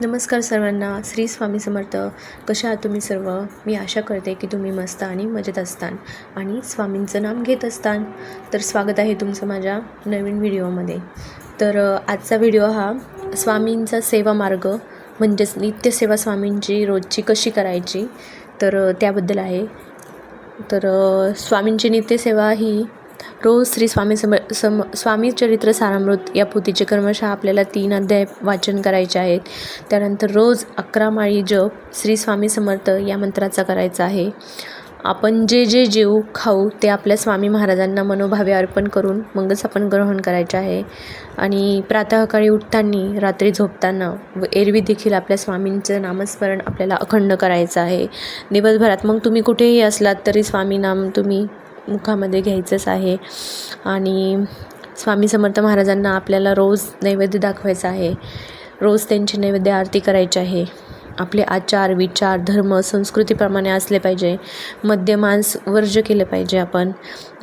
नमस्कार सर्वांना. श्री स्वामी समर्थ. कशा आहात तुम्ही सर्व? मी आशा करते की तुम्ही मस्त आणि मजेत असतान आणि स्वामींचं नाम घेत असतान. तर स्वागत आहे तुमचं माझ्या नवीन व्हिडिओमध्ये. तर आजचा व्हिडिओ हा स्वामींचा सेवा मार्ग म्हणजेच नित्यसेवा स्वामींची रोजची कशी करायची तर त्याबद्दल आहे. तर स्वामींची नित्यसेवा ही रोज श्री स्वामी सम सम स्वामी चरित्र सारामृत या पोथीचे क्रमशः आपल्याला तीन अध्याय वाचन करायचे आहेत. त्यानंतर रोज अकरा माळी जप श्री स्वामी समर्थ या मंत्राचा करायचा आहे. आपण जे जे जेऊ खाऊ ते आपल्या स्वामी महाराजांना मनोभावे अर्पण करून मगच आपण ग्रहण करायचे आहे. आणि प्रातःकाळी उठताना रात्री झोपताना व एरवी देखील आपल्या स्वामींचं नामस्मरण आपल्याला अखंड करायचं आहे. दिवसभरात मग तुम्ही कुठेही असलात तरी स्वामी नाम तुम्ही मुखामध्ये घ्यायचंच आहे. आणि स्वामी समर्थ महाराजांना आपल्याला रोज नैवेद्य दाखवायचा आहे. रोज त्यांची नैवेद्य आरती करायची आहे. आपले आचार विचार धर्म संस्कृतीप्रमाणे असले पाहिजे. मद्य मांस वर्ज्य केलं पाहिजे आपण.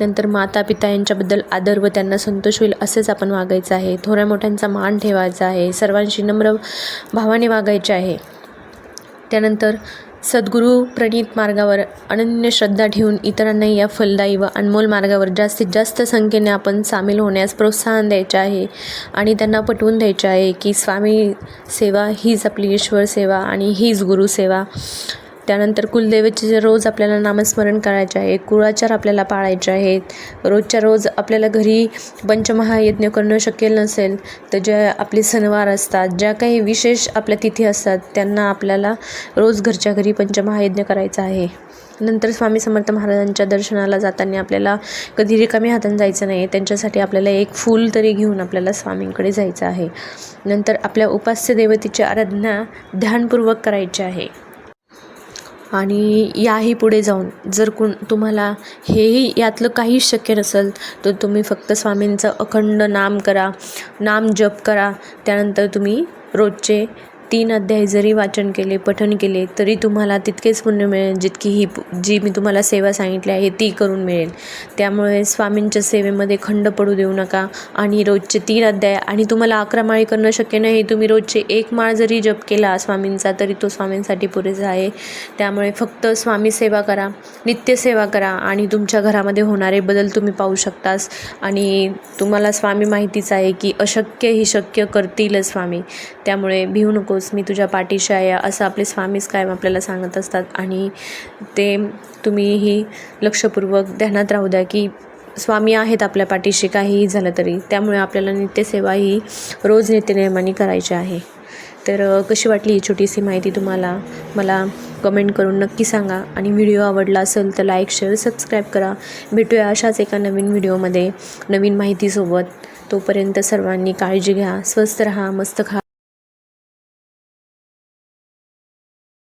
नंतर माता पिता यांच्याबद्दल आदर व त्यांना संतोष होईल असेच आपण वागायचं आहे. थोड्या मोठ्यांचा मान ठेवायचा आहे. सर्वांशी नम्र भावाने वागायचे आहे. त्यानंतर सद्गुरू प्रणीत मार्गावर अनन्य श्रद्धा ठेवून इतरांनाही या फलदायी व अनमोल मार्गावर जास्तीत जास्त संख्येने आपण सामील होण्यास प्रोत्साहन द्यायचे आहे. आणि त्यांना पटवून द्यायचे आहे की स्वामी सेवा हीच आपली ईश्वर सेवा आणि हीच गुरुसेवा त्यानंतर कुलदेवतेचे रोज आपल्याला नामस्मरण करायचे आहे कुळाचार आपल्याला पाळायचे आहेत रोजच्या रोज आपल्याला घरी पंचमहायज्ञ करणं शक्य नसेल तर ज्या आपले सणवार असतात ज्या काही विशेष आपल्या तिथी असतात त्यांना आपल्याला रोज घरच्या घरी पंचमहायज्ञ करायचा आहे. नंतर स्वामी समर्थ महाराजांच्या दर्शनाला जाताना आपल्याला कधी रिकामी हाताने जायचं नाही त्यांच्यासाठी आपल्याला एक फूल तरी घेऊन आपल्याला स्वामींकडे जायचं आहे. नंतर आपल्या उपास्य देवतेची आराधना ध्यानपूर्वक करायची आहे. आणि याही पुढे जाऊन जर कुण तुम्हाला हेही यातलं काहीच शक्य नसेल तर तुम्ही फक्त स्वामींचं अखंड नाम करा नाम जप करा त्यानंतर तुम्ही रोजचे तीन अध्याय जरी वाचन केले पठन केले तरी तुम्हाला तितकेच पुण्य मिळेल जितकी ही जी मी तुम्हाला सेवा सांगितली आहे ती करून मिळेल. त्यामुळे स्वामींच्या सेवेमध्ये खंड पडू देऊ नका. आणि रोजचे तीन अध्याय आणि तुम्हाला अकरा माळी करणं शक्य नाही तुम्ही रोजचे एक माळ जरी जप केला स्वामींचा तरी तो स्वामींसाठी पुरेसा आहे. त्यामुळे फक्त स्वामी सेवा करा नित्यसेवा करा आणि तुमच्या घरामध्ये होणारे बदल तुम्ही पाहू शकतास. आणि तुम्हाला स्वामी माहितीच आहे की अशक्य ही शक्य करतीलच स्वामी. त्यामुळे भिवू नकोस मी तुझ्या पाठीशी आहे असं आपले स्वामीच कायम आपल्याला सांगत असतात. आणि ते तुम्हीही लक्षपूर्वक ध्यानात राहू द्या की स्वामी आहेत आपल्या पाठीशी काहीही झालं तरी. त्यामुळे आपल्याला नित्यसेवा ही रोज नित्यनियमाने करायची आहे. तर कशी वाटली ही छोटीशी माहिती तुम्हाला? मला कमेंट करून नक्की सांगा. आणि व्हिडिओ आवडला असेल तर लाईक शेअर सबस्क्राईब करा. भेटूया अशाच एका नवीन व्हिडिओमध्ये नवीन माहितीसोबत. तोपर्यंत सर्वांनी काळजी घ्या स्वस्त रहा मस्त खा.